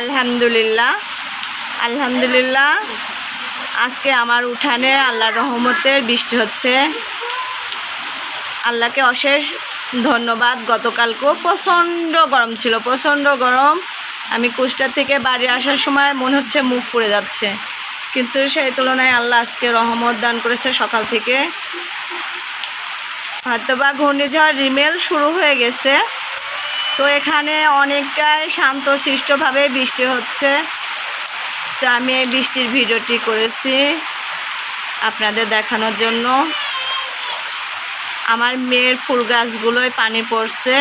আলহামদুলিল্লাহ। আলহামদুলিল্লাহ। আজকে আমার উঠানে আল্লাহর রহমতের বৃষ্টি হচ্ছে। আল্লাহকে অশেষ ধন্যবাদ। গতকালকেও প্রচণ্ড গরম ছিল, প্রচণ্ড গরম। আমি কুষ্টা থেকে বাড়ি আসার সময় মনে হচ্ছে মুখ পুড়ে যাচ্ছে। কিন্তু সেই তুলনায় আল্লাহ আজকে রহমত দান করেছে সকাল থেকে। হয়তোবা ঘূর্ণিঝড়, রিমেল শুরু হয়ে গেছে। তো এখানে অনেকটাই শান্ত, সৃষ্টভাবে বৃষ্টি হচ্ছে। তো আমি এই বৃষ্টির ভিডিওটি করেছি আপনাদের দেখানোর জন্য। আমার মেয়ের ফুল গাছগুলোয় পানি পড়ছে।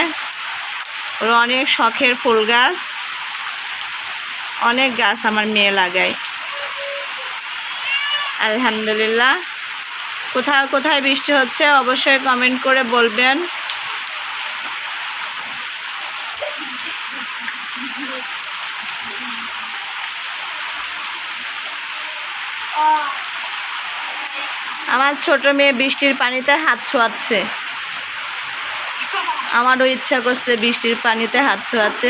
ওর অনেক শখের ফুল গাছ। অনেক গাছ আমার মেয়ে লাগায়। আলহামদুলিল্লাহ। কোথাও, কোথায় বৃষ্টি হচ্ছে অবশ্যই কমেন্ট করে বলবেন। আমার ছোট মেয়ে বৃষ্টির পানিতে হাত ছোঁয়াচ্ছে। আমারও ইচ্ছা করছে বৃষ্টির পানিতে হাত ছোঁয়াতে।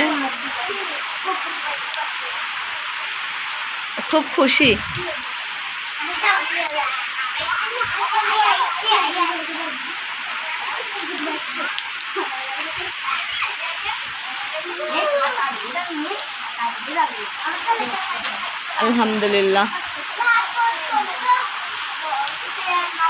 খুব খুশি। আলহামদুলিল্লাহ